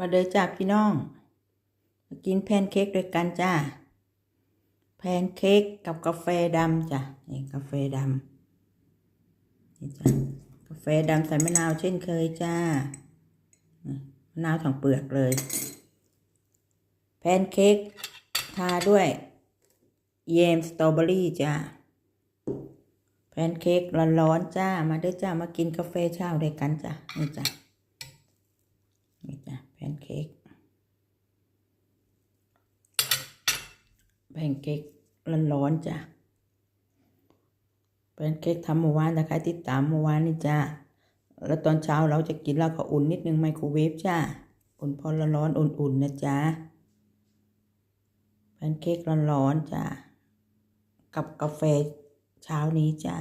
มาเด้อจ้าพี่น้องมากินแพนเค้กด้วยกันจ้า แพนเค้กกับกาแฟดำจ้ะนี่กาแฟดำนี่จ้ะกาแฟดำใส่มะนาวเช่นเคยจ้ามะนาวทั้งเปลือกเลย แพนเค้กทาด้วยเยมสตรอเบอรี่จ้าแพนเค้กร้อนๆจ้า มาเด้อจ้ามากินกาแฟเช้าด้วยกันจ้ะนี่จ้ะ นเค้กแพนเค้กร้อนๆจ้ะแพนเค้กทำเมื่อวานนะคะติดตามเมื่อวานนี่จ้าแล้วตอนเช้าเราจะกินแล้วก็อุ่นนิดนึงไมโครเวฟจ้าอุ่นพอร้อนๆอุ่นๆนะจ้าแพนเค้กร้อนๆจ้ากับกาแฟเช้านี้จ้า